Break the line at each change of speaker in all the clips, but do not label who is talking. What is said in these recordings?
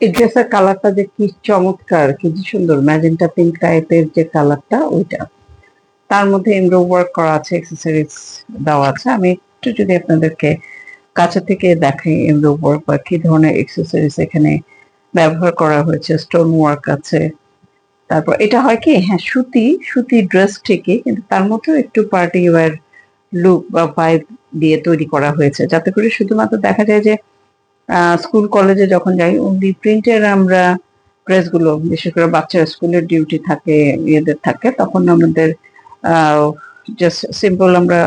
এই ড্রেসের কালারটা যে কি চমৎকার, কি সুন্দর। ম্যাজেন্টা পিঙ্ক টাইপের যে কালারটা, ওইটা। তার মধ্যে এমব্রো ওয়ার্ক করা আছে অ্যাক্সেসরিজ দেওয়া আছে। আমি একটু যদি আপনাদেরকে কাছে থেকে দেখাই এমব্রো ওয়ার্ক বা কি ধরনের অ্যাক্সেসরিজ এখানে ব্যবহার করা হয়েছে স্টোন ওয়ার্ক আছে। তারপর এটা হয় কি? হ্যাঁ সুতি সুতি ড্রেস ঠিকই, কিন্তু তার মধ্যেও একটু পার্টি ওয়্যার লুক বা ভাইব দিয়ে তৈরি করা হয়েছে। যাতে করে শুধুমাত্র দেখা যায় যে স্কুল কলেজে যখন যাই অনলি প্রিন্টের আমরা ড্রেসগুলো বিশেষ করে বাচ্চার স্কুলের ডিউটি থাকে, ইয়েদের থাকে, তখন আমাদের জাস্ট সিম্পল আমরা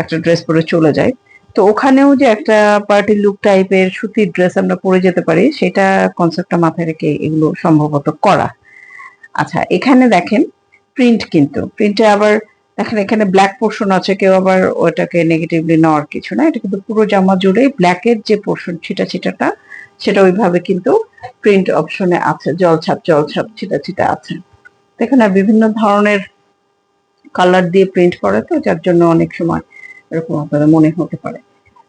একটা ড্রেস পরে চলে যাই। তো ওখানেও যে একটা পার্টি লুক টাইপের সুতির ড্রেস আমরা পরে যেতে পারি, সেটা কনসেপ্টটা মাথায় রেখে এগুলো সম্ভবত করা। আচ্ছা এখানে দেখেন প্রিন্ট কিন্তু। প্রিন্টে আবার দেখেন এখানে ব্ল্যাক পোর্শন আছে, কেউ আবার ওটাকে নেগেটিভলি নেওয়ার কিছু না। এটা কিন্তু পুরো জামা জুড়েই ব্ল্যাকের যে পোর্শন ছিটা ছিটাটা সেটা ওইভাবে কিন্তু প্রিন্ট অপশনে আছে, জল ছাপ জল ছাপ ছিটা ছিটা আছে আর বিভিন্ন ধরনের কালার দিয়ে প্রিন্ট করে তো, যার জন্য অনেক সময় এরকম আপনাদের মনে হতে পারে।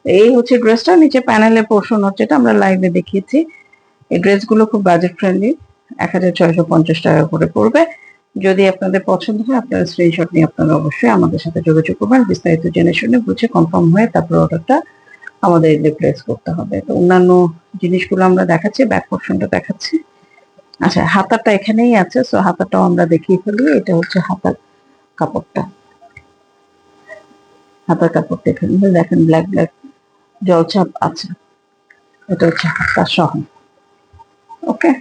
এই হচ্ছে ড্রেসটা নিচে প্যানেলের পোর্শন হচ্ছে, এটা আমরা লাইভে দেখিয়েছি। এই ড্রেসগুলো খুব বাজেট ফ্রেন্ডলি এক হাজার ছয়শো পঞ্চাশ টাকা করে পড়বে। যদি আপনাদের পছন্দ হয়, আপনারা স্ক্রিনশট নিয়ে আপনারা অবশ্যই আমাদের সাথে যোগাযোগ করবেন। বিস্তারিত জেনে শুনে বুঝে কনফার্ম হয়ে তারপর অর্ডারটা আমাদের রিপ্লেস করতে হবে। তো অন্যান্য জিনিসগুলো আমরা দেখাচ্ছি ব্যাক পোর্শনটা দেখাচ্ছি। আচ্ছা হাতাটা এখানেই আছে সো হাতাটাও আমরা দেখিয়ে ফেলি। এটা হচ্ছে হাতার কাপড়টা। হাতার কাপড়টা এখানে দেখেন ব্ল্যাক ব্ল্যাক জলছাপ আছে। এটা হচ্ছে হাতা সহ ওকে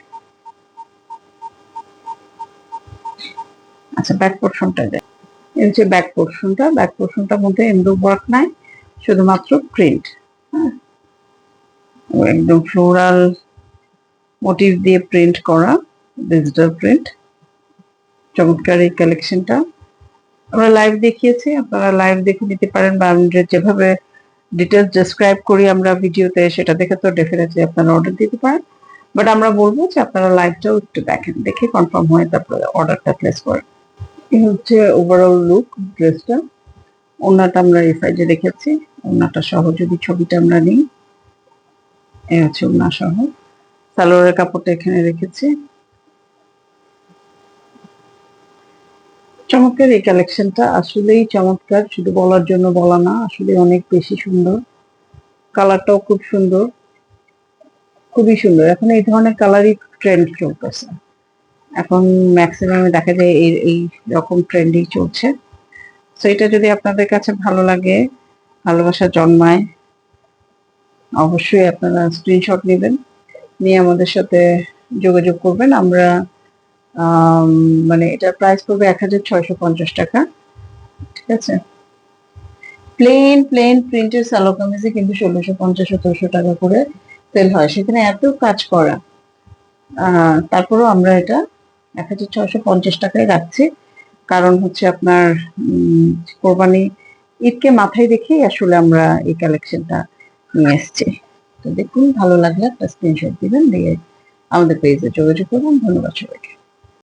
আচ্ছা ব্যাক পোর্শনটা দেয় এই হচ্ছে ব্যাক পোর্শনটা ব্যাক পোর্শনটার মধ্যে এমব্রো ওয়ার্ক নাই, শুধুমাত্র প্রিন্ট হ্যাঁ? একদম ফ্লোরাল মোটিভ দিয়ে প্রিন্ট করা ডিজিটাল প্রিন্ট চমৎকার এই কালেকশনটা আমরা লাইভ দেখিয়েছি, আপনারা লাইভ দেখে নিতে পারেন বা আমরা যেভাবে ডিটেলস ডেসক্রাইব করি আমরা ভিডিওতে সেটা দেখে তো ডেফিনেটলি আপনারা অর্ডার দিতে পারেন। বাট আমরা বলব যে আপনারা লাইভটাও একটু দেখেন, দেখে কনফার্ম হয়ে তারপরে অর্ডারটা প্লেস করেন। হচ্ছে ওভারঅল লুক ড্রেসটা ওনাটা আমরা এই সাইডে রেখেছি। ওনাটা সহ যদি ছবিটা আমরা নিই, এই হচ্ছে ওনা সহ। সালোয়ারের কাপড়টা এখানে রেখেছি। চমৎকার এই কালেকশনটা আসলেই চমৎকার। শুধু বলার জন্য বলা না আসলে অনেক বেশি সুন্দর। কালারটাও খুব সুন্দর। খুবই সুন্দর। এখন এই ধরনের কালারই ট্রেন্ড চলতেছে। এখন ম্যাক্সিমামে দেখা যায় এই এই রকম ট্রেন্ডই চলছে। তো এটা যদি আপনাদের কাছে ভালো লাগে ভালোবাসা জন্মায় অবশ্যই আপনারা স্ক্রিনশট নেবেন নিয়ে আমাদের সাথে যোগাযোগ করবেন। আমরা আম, মানে এটার প্রাইস পড়বে এক হাজার ছয়শো পঞ্চাশ টাকা ঠিক আছে? প্লেন প্লেন প্রিন্টের সালো কামিজে কিন্তু ষোলোশো পঞ্চাশ সতেরোশো টাকা করে সেল হয়। সেখানে এত কাজ করা। তারপরেও আমরা এটা এক হাজার ছয়শো পঞ্চাশ টাকায় রাখছি। কারণ হচ্ছে আপনার কোরবানি ঈদকে মাথায় রেখেই আসলে আমরা এই কালেকশনটা নিয়ে এসছি। তো দেখুন, ভালো লাগলে একটা স্ক্রিনশট দিবেন, দিয়ে আমাদের পেজে যোগাযোগ করবেন ধন্যবাদ সবাইকে।